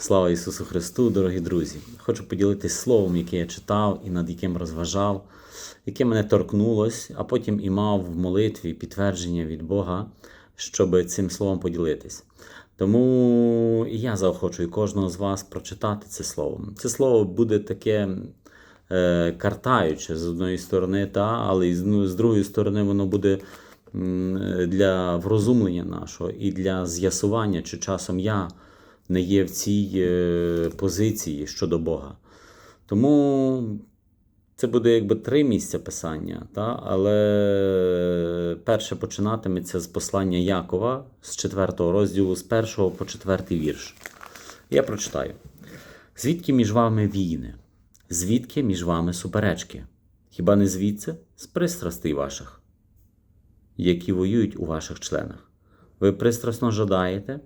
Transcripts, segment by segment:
Слава Ісусу Христу, дорогі друзі! Хочу поділитись словом, яке я читав і над яким розважав, яке мене торкнулось, а потім і мав в молитві підтвердження від Бога, щоб цим словом поділитись. Тому і я заохочую кожного з вас прочитати це слово. Це слово буде таке е, картаюче з одної сторони, та, але і з, ну, з другої сторони, воно буде для врозумлення нашого і для з'ясування, чи часом я не є в цій е, позиції щодо Бога. Тому це буде якби три місця писання, та? але перше починатиметься з послання Якова з 4 розділу, з 1 по 4 вірш. Я прочитаю. Звідки між вами війни? Звідки між вами суперечки? Хіба не звідси з пристрастей ваших, які воюють у ваших членах? Ви пристрасно жадаєте,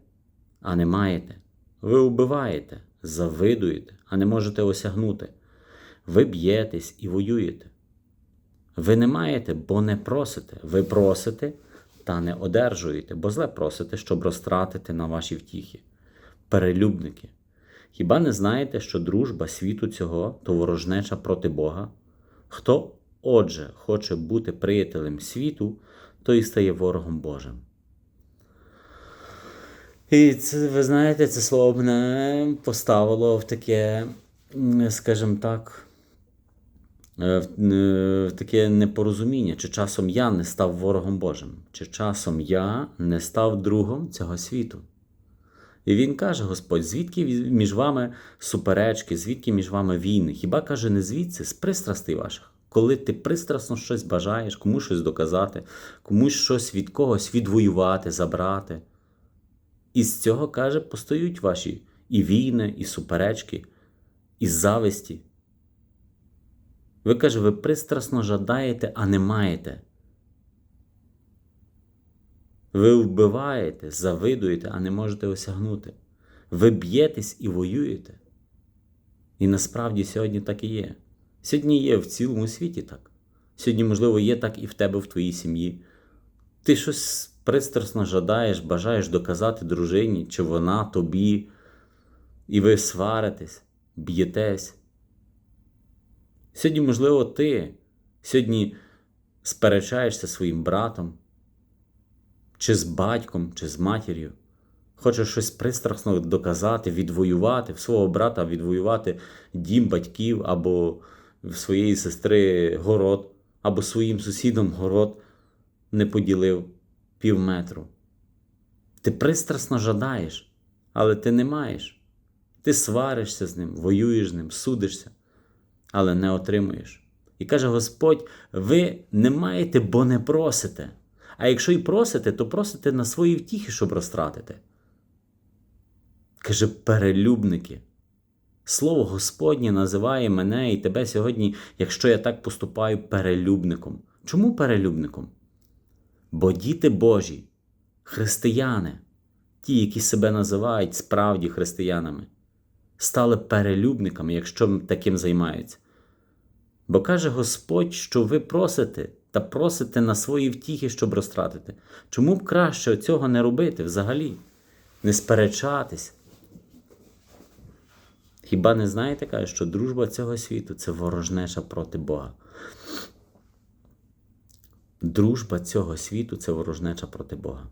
а не маєте. Ви вбиваєте, завидуєте, а не можете осягнути. Ви б'єтесь і воюєте. Ви не маєте, бо не просите. Ви просите та не одержуєте, бо зле просите, щоб розтратити на ваші втіхи. Перелюбники. Хіба не знаєте, що дружба світу цього то ворожнеча проти Бога? Хто, отже, хоче бути приятелем світу, той стає ворогом Божим. І це, ви знаєте, це слово мене поставило в таке, скажімо так, е, е, в таке непорозуміння, чи часом я не став ворогом Божим, чи часом я не став другом цього світу. І він каже: Господь, звідки між вами суперечки, звідки між вами війни? Хіба каже, не звідси, з пристрастей ваших? Коли ти пристрасно щось бажаєш, комусь щось доказати, комусь щось від когось відвоювати, забрати. І з цього, каже, постають ваші і війни, і суперечки, і зависті. Ви каже, ви пристрасно жадаєте, а не маєте. Ви вбиваєте, завидуєте, а не можете осягнути. Ви б'єтесь і воюєте. І насправді сьогодні так і є. Сьогодні є в цілому світі так. Сьогодні, можливо, є так і в тебе в твоїй сім'ї. Ти щось пристрасно жадаєш, бажаєш доказати дружині, чи вона тобі, і ви сваритесь, б'єтесь. Сьогодні, можливо, ти сьогодні сперечаєшся своїм братом, чи з батьком, чи з матір'ю. Хочеш щось пристрасно доказати, відвоювати в свого брата, відвоювати дім батьків або в своєї сестри город, або своїм сусідом город не поділив пів метру. Ти пристрасно жадаєш, але ти не маєш. Ти сваришся з ним, воюєш з ним, судишся, але не отримуєш. І каже Господь: ви не маєте, бо не просите. А якщо і просите, то просите на свої втіхи, щоб розтратити. Каже, перелюбники. Слово Господнє називає мене і тебе сьогодні, якщо я так поступаю, перелюбником. Чому перелюбником? Бо діти Божі, християни, ті, які себе називають справді християнами, стали перелюбниками, якщо таким займаються. Бо каже Господь, що ви просите та просите на свої втіхи, щоб розтратити. Чому б краще цього не робити взагалі? Не сперечатись? Хіба не знаєте, каже, що дружба цього світу це ворожнеча проти Бога? Дружба цього світу це ворожнеча проти Бога.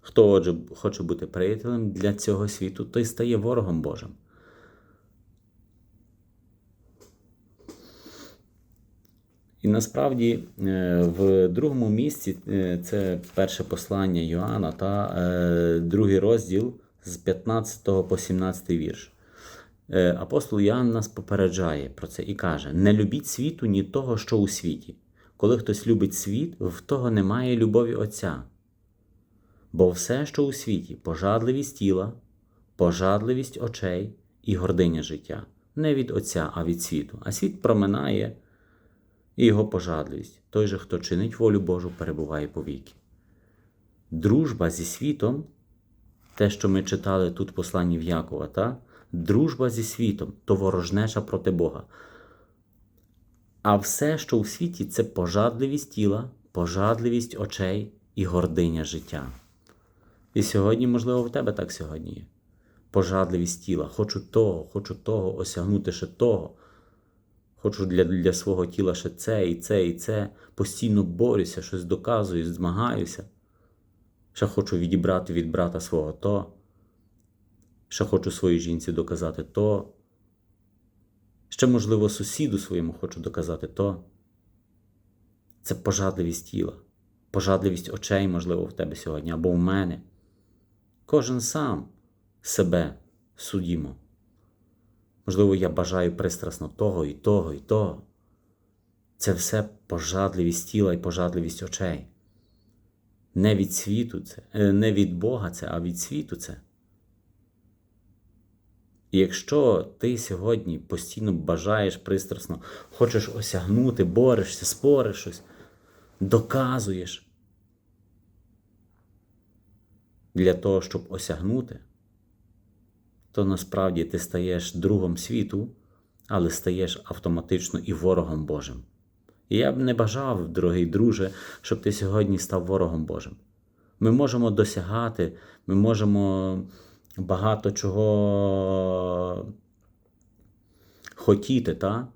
Хто отже хоче бути приятелем для цього світу, той стає ворогом Божим. І насправді е, в другому місці е, це перше послання Йоанна та е, другий розділ з 15 по 17 вірш. Е, Апостол Іоанн нас попереджає про це і каже: не любіть світу, ні того, що у світі. Коли хтось любить світ, в того немає любові Отця. Бо все, що у світі, пожадливість тіла, пожадливість очей і гординя життя, не від Отця, а від світу. А світ проминає і його пожадливість. Той же, хто чинить волю Божу, перебуває повіки. Дружба зі світом, те, що ми читали тут в посланні в Якова, та? Дружба зі світом то ворожнеча проти Бога. А все, що у світі, це пожадливість тіла, пожадливість очей і гординя життя. І сьогодні, можливо, в тебе так сьогодні є. Пожадливість тіла. Хочу того, хочу того, осягнути ще того. Хочу для, для свого тіла ще це, і це, і це. Постійно борюся, щось доказую, змагаюся. Ще хочу відібрати від брата свого то. Ще хочу своїй жінці доказати то. Ще, можливо, сусіду своєму хочу доказати то. Це пожадливість тіла, пожадливість очей, можливо, в тебе сьогодні або в мене. Кожен сам себе судімо. Можливо, я бажаю пристрасно того і того, і того. Це все пожадливість тіла і пожадливість очей. Не від світу це, е, не від Бога це, а від світу це. І якщо ти сьогодні постійно бажаєш пристрасно, хочеш осягнути, борешся, спориш щось, доказуєш для того, щоб осягнути, то насправді ти стаєш другом світу, але стаєш автоматично і ворогом Божим. І я б не бажав, дорогий друже, щоб ти сьогодні став ворогом Божим. Ми можемо досягати, ми можемо багато чого хотіти, та?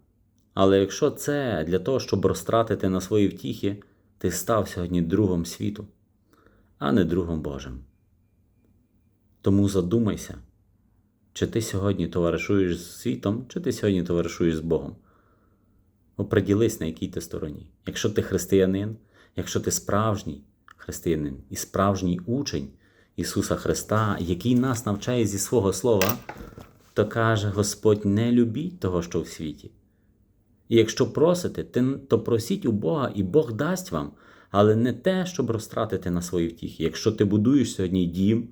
але якщо це для того, щоб розтратити на свої втіхи, ти став сьогодні другом світу, а не другом Божим. Тому задумайся, чи ти сьогодні товаришуєш з світом, чи ти сьогодні товаришуєш з Богом. Оприділись, на якій ти стороні. Якщо ти християнин, якщо ти справжній християнин і справжній учень Ісуса Христа, який нас навчає зі свого Слова, то каже Господь: не любіть того, що в світі. І якщо просите, то просіть у Бога, і Бог дасть вам, але не те, щоб розтратити на свої втіхи. Якщо ти будуєш сьогодні дім,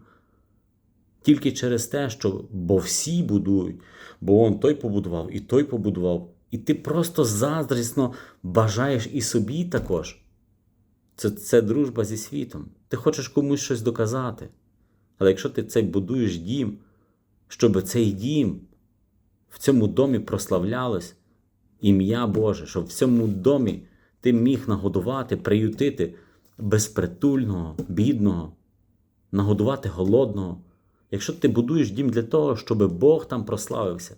тільки через те, що бо всі будують, бо он той побудував, і той побудував, і ти просто заздрісно бажаєш і собі також. Це, Це дружба зі світом. Ти хочеш комусь щось доказати. Але якщо ти цей будуєш дім, щоб цей дім в цьому домі прославлялось ім'я Боже, щоб в цьому домі ти міг нагодувати, приютити безпритульного, бідного, нагодувати голодного. Якщо ти будуєш дім для того, щоб Бог там прославився.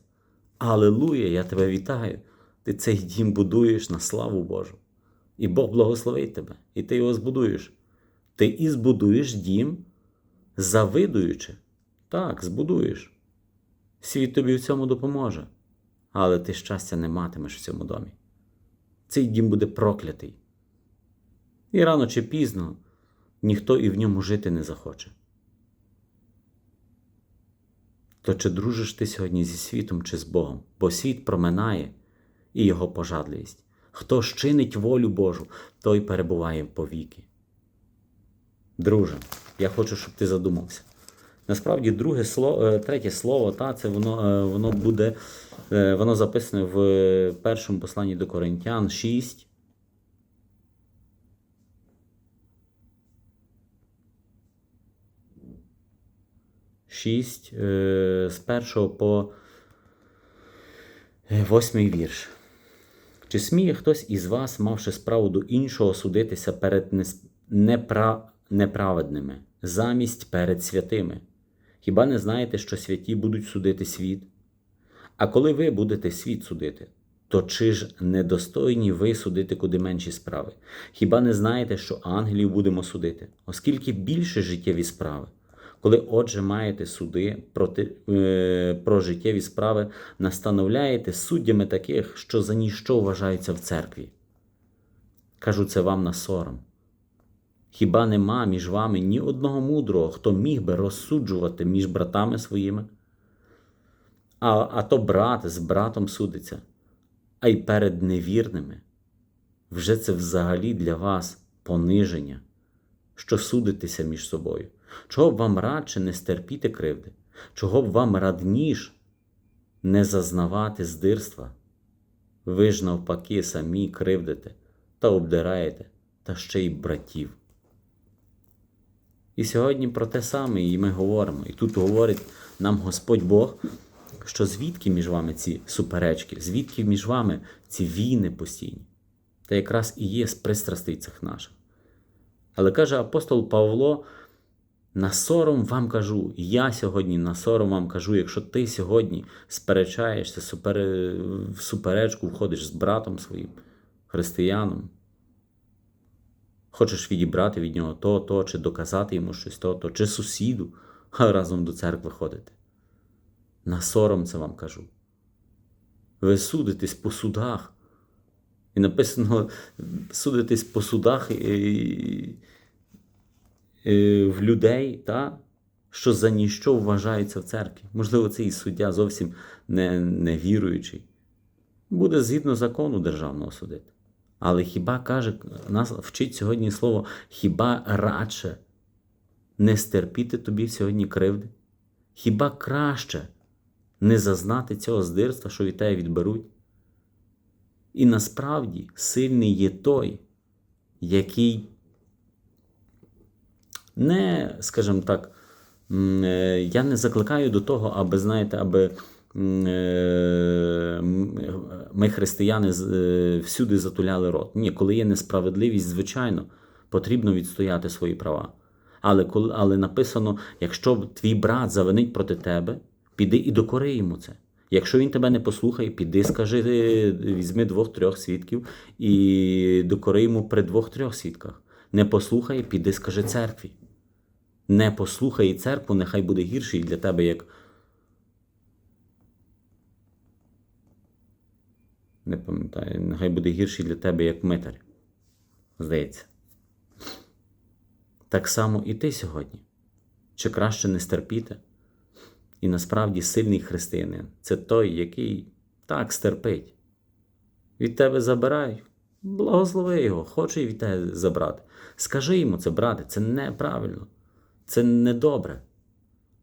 Аллилуйя, я тебе вітаю! Ти цей дім будуєш на славу Божу. І Бог благословить тебе, і ти його збудуєш. Ти і збудуєш дім, завидуючи. Так, збудуєш. Світ тобі в цьому допоможе. Але ти щастя не матимеш в цьому домі. Цей дім буде проклятий. І рано чи пізно ніхто і в ньому жити не захоче. То чи дружиш ти сьогодні зі світом чи з Богом? Бо світ проминає і його пожадливість. Хто щинить волю Божу, той перебуває повіки. Друже, я хочу, щоб ти задумався. Насправді, друге слово, третє слово, та, це воно воно буде, воно записане в першому посланні до Коринтян 6. Шість з першого по восьмий вірш. Чи сміє хтось із вас, мавши справу до іншого, судитися перед непра... неправедними, замість перед святими? Хіба не знаєте, що святі будуть судити світ? А коли ви будете світ судити, то чи ж недостойні ви судити куди менші справи? Хіба не знаєте, що ангелів будемо судити, оскільки більше життєві справи? Коли, отже, маєте суди проти, е, про життєві справи, настановляєте суддями таких, що за ніщо вважаються в церкві. Кажу це вам на сором. Хіба нема між вами ні одного мудрого, хто міг би розсуджувати між братами своїми? А, а то брат з братом судиться, а й перед невірними. Вже це взагалі для вас пониження, що судитеся між собою. Чого б вам радше не стерпіти кривди, чого б вам радніш не зазнавати здирства? Ви ж навпаки самі кривдите та обдираєте, та ще й братів. І сьогодні про те саме і ми говоримо. І тут говорить нам Господь Бог, що звідки між вами ці суперечки, звідки між вами ці війни постійні, та якраз і є з пристрастей цих наших. Але каже апостол Павло На сором вам кажу, я сьогодні на сором вам кажу, якщо ти сьогодні сперечаєшся, супере, в суперечку входиш з братом своїм, християном, хочеш відібрати від нього то, то, чи доказати йому щось то, то, чи сусіду а разом до церкви ходити. На сором це вам кажу. Ви судитесь по судах. І написано судитесь по судах і, і, в людей, та, що за ніщо вважаються в церкві. Можливо, це і суддя зовсім не, не віруючий. Буде згідно закону державного судити. Але хіба каже, нас вчить сьогодні слово, хіба радше не стерпіти тобі сьогодні кривди? Хіба краще не зазнати цього здирства, що від тебе відберуть? І насправді сильний є той, який не, скажімо так, я не закликаю до того, аби, знаєте, аби е, ми, християни, е, всюди затуляли рот. Ні, коли є несправедливість, звичайно, потрібно відстояти свої права. Але але написано: якщо твій брат завинить проти тебе, піди і докори йому це. Якщо він тебе не послухає, піди, скажи, візьми двох-трьох свідків і докори йому при двох-трьох свідках. Не послухає, піди, скажи церкві. Не послухає церкву, нехай буде гірше і для тебе як. Не пам'ятаю, нехай буде гірший для тебе як митар. Здається. Так само і ти сьогодні. Чи краще не стерпіти? І насправді сильний християнин це той, який так стерпить. Від тебе забирають. Благослови його, хоче від тебе забрати. Скажи йому це, брате, це неправильно, це недобре.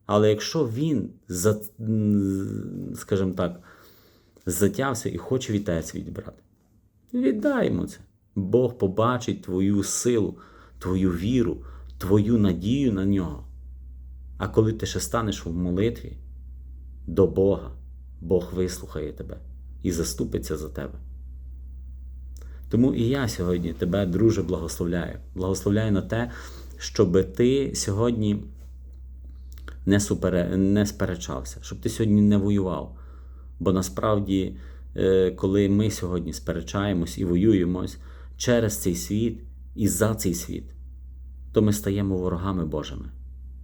Але якщо він, скажімо так, затявся і хоче від тебе свій брати, це. Бог побачить твою силу, твою віру, твою надію на нього. А коли ти ще станеш в молитві до Бога, Бог вислухає тебе і заступиться за тебе. Тому і я сьогодні тебе, друже, благословляю. Благословляю на те, щоб ти сьогодні не супере, не сперечався, щоб ти сьогодні не воював. Бо насправді, е, коли ми сьогодні сперечаємось і воюємось через цей світ і за цей світ, то ми стаємо ворогами Божими.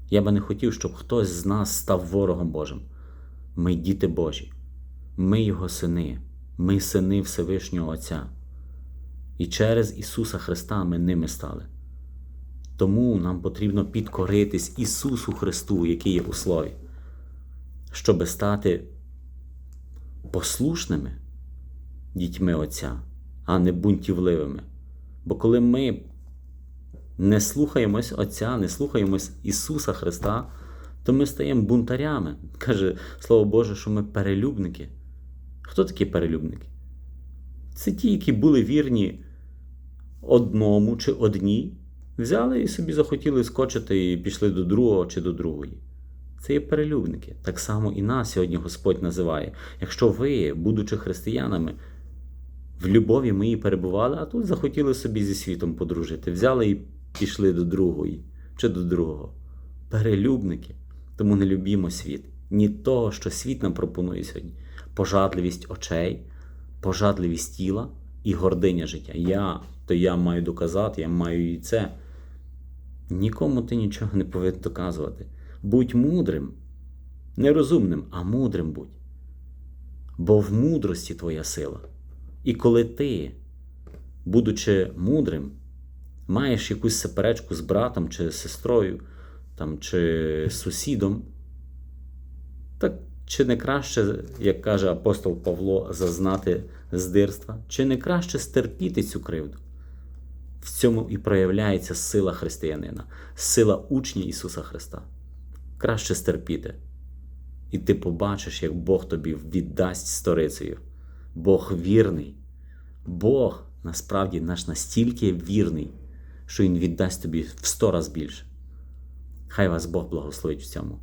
Я би не хотів, щоб хтось з нас став ворогом Божим. Ми діти Божі, ми Його сини, ми сини Всевишнього Отця. І через Ісуса Христа ми ними стали. Тому нам потрібно підкоритись Ісусу Христу, який є у Слові, щоб стати послушними дітьми Отця, а не бунтівливими. Бо коли ми не слухаємось Отця, не слухаємось Ісуса Христа, то ми стаємо бунтарями. Каже Слово Боже, що ми перелюбники. Хто такі перелюбники? Це ті, які були вірні одному чи одній, взяли і собі захотіли скочити і пішли до другого чи до другої. Це є перелюбники. Так само і нас сьогодні Господь називає. Якщо ви, будучи християнами, в любові ми перебували, а тут захотіли собі зі світом подружити, взяли і пішли до другої чи до другого. Перелюбники. Тому не любімо світ. Ні того, що світ нам пропонує сьогодні. Пожадливість очей, пожадливість тіла і гординя життя. Я, то я маю доказати, я маю і це. Нікому ти нічого не повинен доказувати. Будь мудрим, не розумним, а мудрим будь. Бо в мудрості твоя сила. І коли ти, будучи мудрим, маєш якусь суперечку з братом чи сестрою, там, чи сусідом, так чи не краще, як каже апостол Павло, зазнати здирства, чи не краще стерпіти цю кривду? В цьому і проявляється сила християнина, сила учня Ісуса Христа. Краще стерпіти. І ти побачиш, як Бог тобі віддасть сторицею. Бог вірний. Бог насправді наш настільки вірний що Він віддасть тобі в сто раз більше. Хай вас Бог благословить в цьому.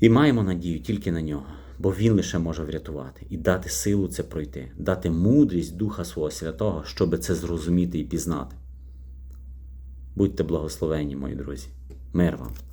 І маємо надію тільки на нього, бо Він лише може врятувати і дати силу це пройти, дати мудрість Духа Свого Святого, щоб це зрозуміти і пізнати. Будьте благословені, мої друзі. Мир вам!